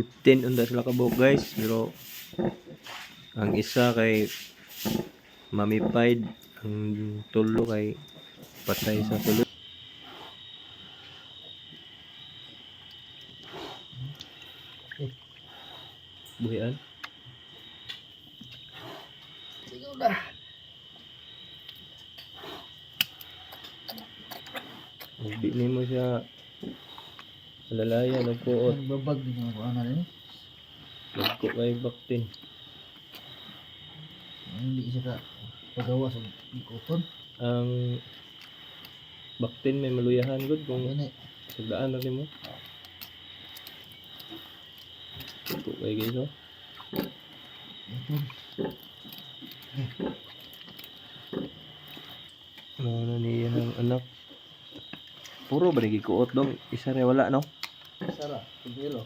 15 unda sila kabuk guys. Pero ang isa kay mamified ang tulo kay patay sa sulod buhian. Sigaw na. hindi nimo siya alalayan o puot Ang babag din yung ano rin. Nagko kay baktin Hindi siya ka pagawa sa ikuton. ang baktin may maluyahan gud kung Ano eh. sagdaan na mo Nagko kay guys oh Ito. ano niya ng anak puro ba nagikuot dong isa rin wala no Sara. Tigilo.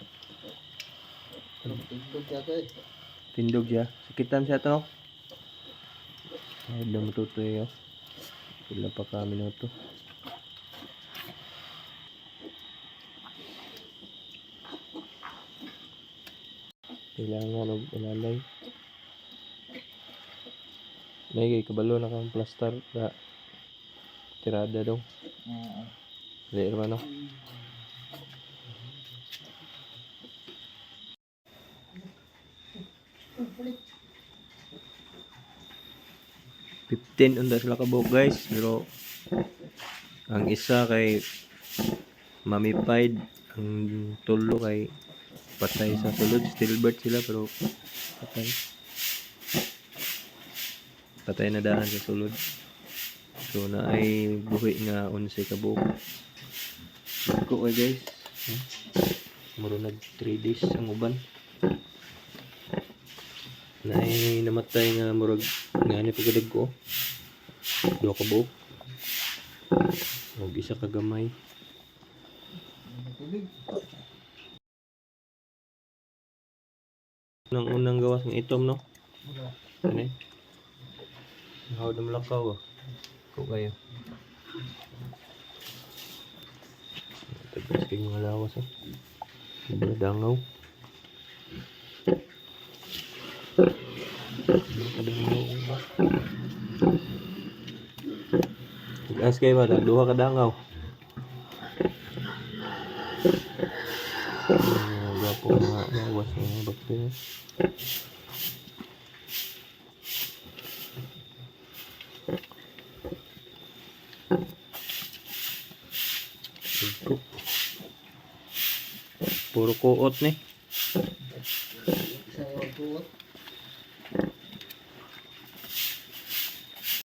Tigtog siya kay. tindog siya sakitan siya to ay daw matutoy oh pila pa ka minuto kailangan og ilalay may kay kabalo na kang plaster na tirada daw Oo. Dili naman no Fifteen unda sila kabuk guys. Pero ang isa kay mamified ang tulo kay patay sa sulod stillbird sila pero patay. Patay na daan sa sulod so na ay buhi nga 11 ka buok ko guys. Hmm? muro nag 3 days ang uban na ay namatay nga murag nga ni pagadag ko. Duha ka buok og isa ka gamay. Nang unang gawas ng itom no? Eh how dum lakaw ko kayo Tapos kay mga lawas ah. Dangaw. Tugas kayo ba? Duha ka dangaw. Mga gwapo mga lawas ng mga bakterya. Puro kuot ni. Yung tuwot.